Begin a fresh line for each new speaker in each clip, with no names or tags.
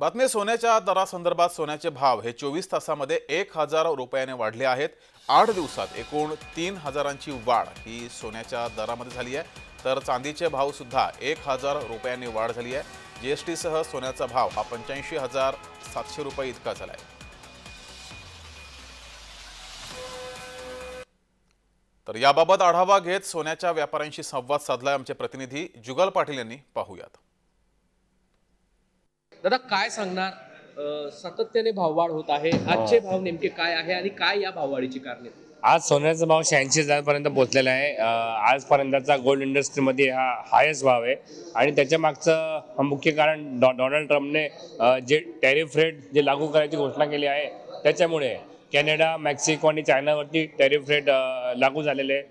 बातमी सोन्याच्या दरासंदर्भात सोन्याचे भाव हे चोवीस तासामध्ये एक हजार रुपयाने वाढले आहेत. आठ दिवसात एकूण तीन हजारांची वाढ ही सोन्याच्या दरामध्ये झाली आहे. तर चांदीचे भावसुद्धा एक हजार रुपयांनी वाढ झाली आहे. जी एस टीसह सोन्याचा भाव हा पंच्याऐंशी हजार सातशे रुपये इतका झाला आहे. तर याबाबत आढावा घेत सोन्याच्या व्यापाऱ्यांशी संवाद साधलाय आमचे प्रतिनिधी जुगल पाटील यांनी. पाहूयात.
दादा काय सांगणार? सातत्याने भाववाढ होत आहे. आजचे भाव नेमके काय आहे आणि काय या भाववाढीची कारणे?
आज सोन्याचा भाव शहाऐंशी हजारपर्यंत पोहोचलेला आहे. आजपर्यंतचा गोल्ड इंडस्ट्रीमध्ये हा हायस्ट भाव आहे. आणि त्याच्या मागचं मुख्य कारण डॉ डोनाल्ड ट्रम्पने जे टॅरिफ रेट जे लागू करायची घोषणा केली आहे त्याच्यामुळे कॅनडा मेक्सिको आणि चायनावरती टॅरिफ रेट लागू झालेले आहे.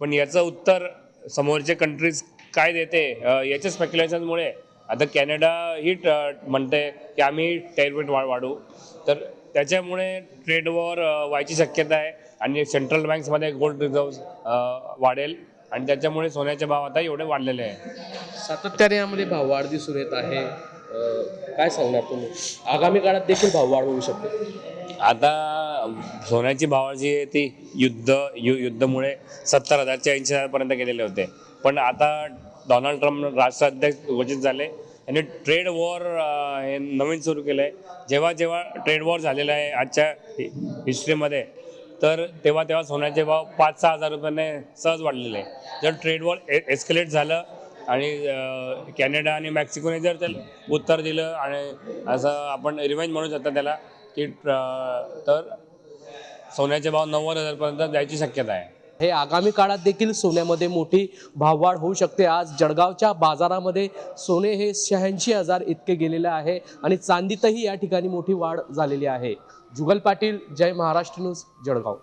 पण याचं उत्तर समोरचे कंट्रीज काय देते याच्या स्पेक्युलेशनमुळे आता कॅनडा ही म्हणते की आम्ही टॅरिफ रेट वा वाढवू तर त्याच्यामुळे ट्रेड वॉर व्हायची शक्यता आहे आणि सेंट्रल बँक्समध्ये गोल्ड रिझर्व वाढेल आणि त्याच्यामुळे सोन्याचे भाव आता एवढे वाढलेले आहे
सातत्याने यामध्ये भाववाढ दिसून येत आहे. काय सांगणार तुम्ही? आगामी काळात देखील भाववाढ होऊ शकते.
आता सोन्याची भाव जी आहे ती युद्ध यु युद्धमुळे सत्तर हजारच्या ऐंशी हजारपर्यंत गेलेले होते. पण आता डोनाल्ड ट्रम्प राष्ट्राध्यक्ष घोषित झाले. आणि ट्रेड वॉर हे नवीन सुरू केलं आहे जेव्हा जेव्हा ट्रेड वॉर झालेला आहे आजच्या हि- हिस्ट्रीमध्ये तर तेव्हा तेव्हा सोन्याचे भाव पाच सहा हजार रुपयाने सहज वाढलेले आहे. जर ट्रेड वॉर एस्केलेट झालं आणि कॅनडा आणि मेक्सिकोने जर त्याला उत्तर दिलं आणि असं आपण रिवेंज म्हणू शकतो त्याला की तर सोन्याचे भाव नव्वद हजारपर्यंत जायची शक्यता आहे.
हे आगामी काळात देखील सोन्यामध्ये मोठी भाववाढ होऊ शकते. आज जळगावच्या बाजारामध्ये सोने हे शहाऐंशी हजार इतके गेलेले आहे आणि चांदीतही या ठिकाणी मोठी वाढ झालेली आहे. जुगल पाटील जय महाराष्ट्र न्यूज जळगाव.